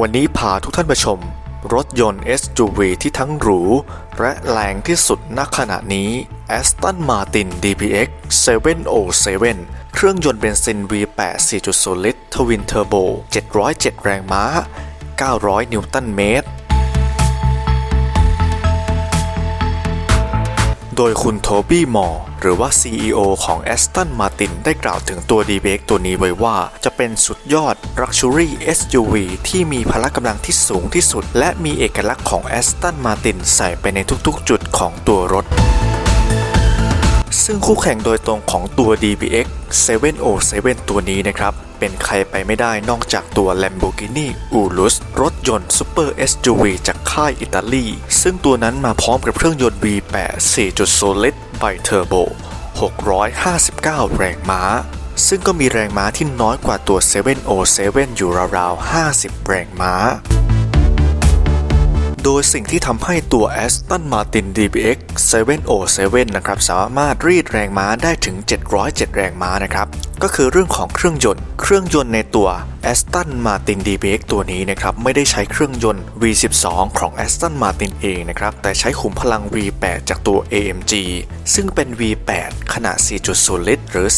วันนี้พาทุกท่านมาชม รถยนต์ SUV ที่ทั้งหรู และแรงที่สุดณขณะนี้ Aston Martin DBX 707 เครื่องยนต์เบนซิน V8 4.0 ลิตรทวินเทอร์โบ 707 แรงม้า 900 นิวตันเมตร โดยคุณโทบี้มอร์ หรือว่า CEO ของ Aston Martin ได้กล่าวถึงตัว DBX ตัวนี้ไว้ว่า จะเป็นสุดยอด Luxury SUV ที่มีพละกำลังที่สูงที่สุด และมีเอกลักษณ์ของ Aston Martin ใส่ไปในทุกๆ จุดของตัวรถซึ่งคู่แข่งโดยตรงของตัว DBX 707 ตัวนี้นะครับ เป็นใครไปไม่ได้นอกจากตัว Lamborghini Urus รถยนต์ Super SUV จากค่ายอิตาลี ซึ่งตัวนั้นมาพร้อมกับเครื่องยนต์ V8 4.0 ลิตร ไฟเทอร์โบ 659 แรงม้า ซึ่งก็มีแรงม้าที่น้อยกว่าตัว 707 อยู่ราวๆ 50 แรงม้า โดยสิ่งที่ทำให้ตัว Aston Martin DBX 707 นะครับสามารถรีดแรงม้าได้ถึง 707 แรงม้านะครับ ก็คือเรื่องของเครื่องยนต์ เครื่องยนต์ในตัว Aston Martin DBX ตัวนี้นะครับไม่ได้ใช้เครื่องยนต์ V12 ของ Aston Martin เองนะครับแต่ใช้ขุมพลัง V8 จากตัว AMG ซึ่งเป็น V8 ขนาด 4.0 ลิตร หรือ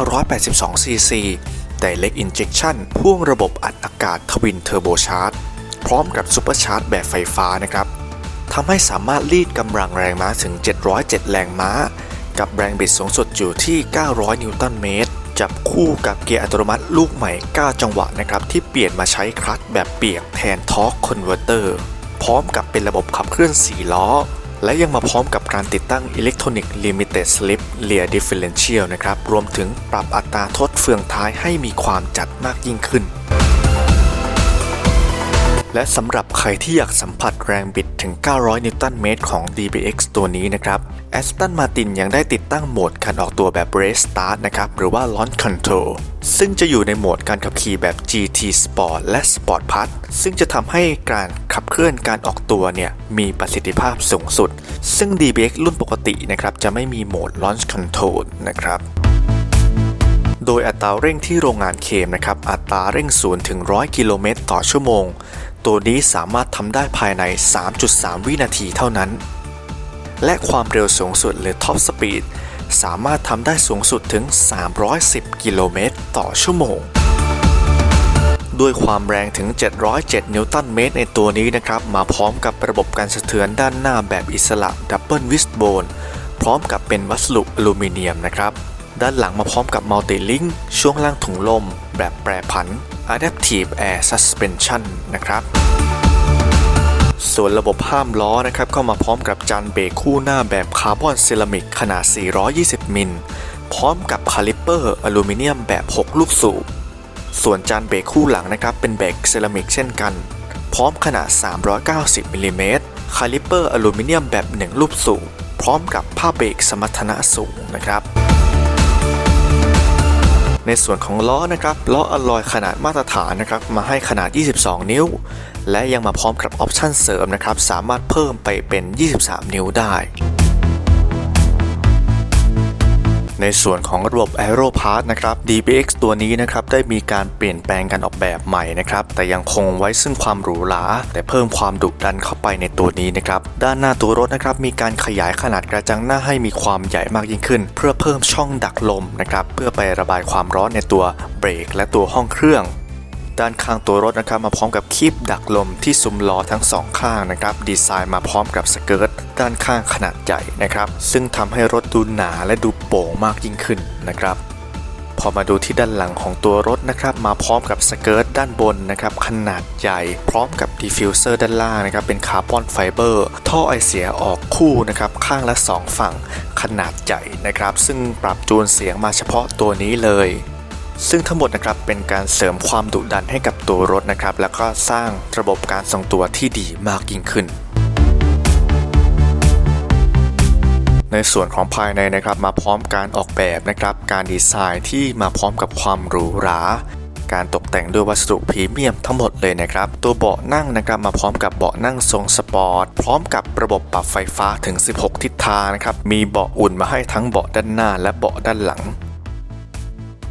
3,982 cc Direct Injection พ่วงระบบอัดอากาศทวินเทอร์โบชาร์จ พร้อมกับซูเปอร์ชาร์จแบบไฟฟ้านะครับทำให้สามารถรีดกำลังแรงม้าถึง 707 แรงม้า กับแรงบิดสูงสุดอยู่ที่ 900 นิวตันเมตร จับคู่กับเกียร์อัตโนมัติลูกใหม่ 9 จังหวะนะครับที่เปลี่ยนมาใช้คลัตช์แบบเปียกแทนทอร์คคอนเวอร์เตอร์พร้อมกับเป็นระบบขับเคลื่อน 4 ล้อ และยังมาพร้อมกับการติดตั้ง Electronic Limited Slip Rear Differential นะครับรวมถึงปรับอัตราทดเฟืองท้ายให้มีความจัดมากยิ่งขึ้น และสำหรับใครที่อยากสัมผัสแรงบิดถึง 900 นิวตันเมตรของ DBX ตัวนี้นะครับ Aston Martin ยังได้ติดตั้งโหมดการออกตัวแบบ Race Start นะครับ หรือว่า Launch Control ซึ่งจะอยู่ในโหมดการขับขี่แบบ GT Sport และ Sport Plus ซึ่งจะทำให้การขับเคลื่อนการออกตัวเนี่ยมีประสิทธิภาพสูงสุด ซึ่ง DBX รุ่นปกตินะครับจะไม่มีโหมด Launch Control นะครับโดยอัตราเร่งที่โรงงานเคมนะครับอัตราเร่ง0ถึง100 กิโลเมตรต่อชั่วโมง ตัวนี้สามารถทำได้ภายใน 3.3 วินาทีเท่านั้น และความเร็วสูงสุดหรือ Top Speed สามารถทำได้สูงสุดถึง 310 กิโลเมตรต่อชั่วโมง ด้วยความแรงถึง 707 นิวตันเมตรในตัวนี้นะครับ มาพร้อมกับระบบการสะเทือนด้านหน้าแบบอิสระดับเบิลวิสโบนพร้อมกับเป็นวัสดุอลูมิเนียมนะครับ ด้านหลังมาพร้อมกับมัลติลิงช่วงล่างถุงลม แบบแปรผัน Adaptive Air Suspension นะครับส่วนระบบห้ามล้อนะครับก็มาพร้อมกับจานเบรกคู่หน้าแบบคาร์บอนเซรามิกขนาด 420 มิล พร้อมกับคาลิปเปอร์อลูมิเนียมแบบ 6 ลูกสูบ ส่วนจานเบรกคู่หลังนะครับเป็นเบรกเซรามิกเช่นกัน พร้อมขนาด 390มิลลิเมตรคาลิปเปอร์อลูมิเนียมแบบ 1 ลูกสูบ พร้อมกับผ้าเบรกสมรรถนะสูงนะครับ ในส่วนของล้อนะครับล้ออลลอยขนาดมาตรฐานนะครับมาให้ขนาด 22 นิ้ว และยังมาพร้อมกับออปชั่นเสริมนะครับสามารถเพิ่มไปเป็น 23 นิ้วได้ ในส่วนของระบบ Aero Part นะครับ DBX ตัวนี้นะครับได้มีการเปลี่ยนแปลงการออกแบบใหม่นะครับแต่ยังคงไว้ซึ่งความหรูหราแต่เพิ่มความดุดันเข้าไปในตัวนี้นะครับด้านหน้าตัวรถนะครับมีการขยายขนาดกระจังหน้าให้มีความใหญ่มากยิ่งขึ้น เพื่อเพิ่มช่องดักลมนะครับเพื่อไประบายความร้อนในตัวเบรก และตัวห้องเครื่องด้านข้างตัวรถนะครับมาพร้อมกับคีบดักลมที่ซุ้มล้อทั้งสองข้างนะครับดีไซน์มาพร้อมกับสเกิร์ตด้านข้างขนาดใหญ่นะครับซึ่งทำให้รถดูหนาและดู โป่งมากยิ่งขึ้นนะครับ พอมาดูที่ด้านหลังของตัวรถนะครับ มาพร้อมกับสเกิร์ตด้านบนนะครับ ขนาดใหญ่พร้อมกับดีฟิวเซอร์ด้านล่างนะครับ เป็นคาร์บอนไฟเบอร์ ท่อไอเสียออกคู่นะครับ ข้างละ 2 ฝั่ง ขนาดใหญ่นะครับ ซึ่งปรับจูนเสียงมาเฉพาะตัวนี้เลยซึ่งทั้งหมดนะครับเป็นการเสริมความดุดันให้กับตัวรถนะครับ แล้วก็สร้างระบบการทรงตัวที่ดีมากยิ่งขึ้น ในส่วนของภายในนะครับมาพร้อมการออกแบบนะครับการดีไซน์ที่มาพร้อมกับความหรูหราการตกแต่งด้วยวัสดุพรีเมียมทั้งหมดเลยนะครับ ตัวเบาะนั่งนะครับมาพร้อมกับเบาะนั่งทรงสปอร์ต พร้อมกับระบบปรับไฟฟ้าถึง 16 ทิศทางนะครับ มีเบาะอุ่นมาให้ทั้งเบาะด้านหน้าและเบาะด้านหลัง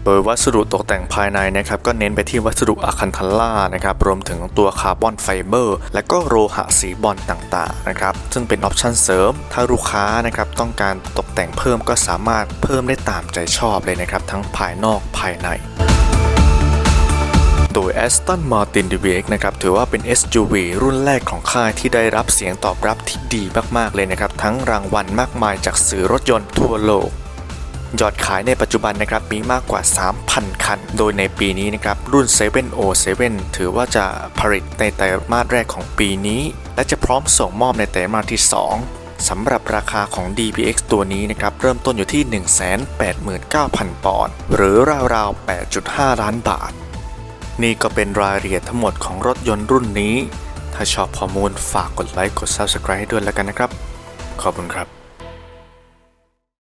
ดยวัสดุตกแต่งภายในนะครับก็เน้นไปที่วัสดุอะคันทัลล่านะครับรวมถึงตัวคาร์บอนไฟเบอร์และก็โลหะสีบอลต่างๆนะครับซึ่งเป็นออปชั่นเสริม ถ้าลูกค้านะครับต้องการตกแต่งเพิ่มก็สามารถเพิ่มได้ตามใจชอบเลยนะครับทั้งภายนอกภายในโดย Aston Martin DBX นะครับถือว่าเป็น SUV รุ่นแรกของค่ายที่ได้รับเสียงตอบรับที่ดีมากๆเลยนะครับ ทั้งรางวัลมากมายจากสื่อรถยนต์ทั่วโลก ยอดขายในปัจจุบันนะครับมีมากกว่า 3,000 คัน โดยในปีนี้นะครับรุ่น 707 ถือว่าจะผลิตในไตรมาสแรกของปีนี้ และจะพร้อมส่งมอบในไตรมาสที่ 2สำหรับราคาของ DBX ตัวนี้นะครับ เริ่มต้นอยู่ที่ 189,000 ปอนด์หรือราวๆ 8.5 ล้านบาท นี่ก็เป็นรายละเอียดทั้งหมดของรถยนต์รุ่นนี้ ถ้าชอบข้อมูลฝากกดไลค์กด Subscribe ให้ด้วยแล้วกันนะครับ ขอบคุณครับ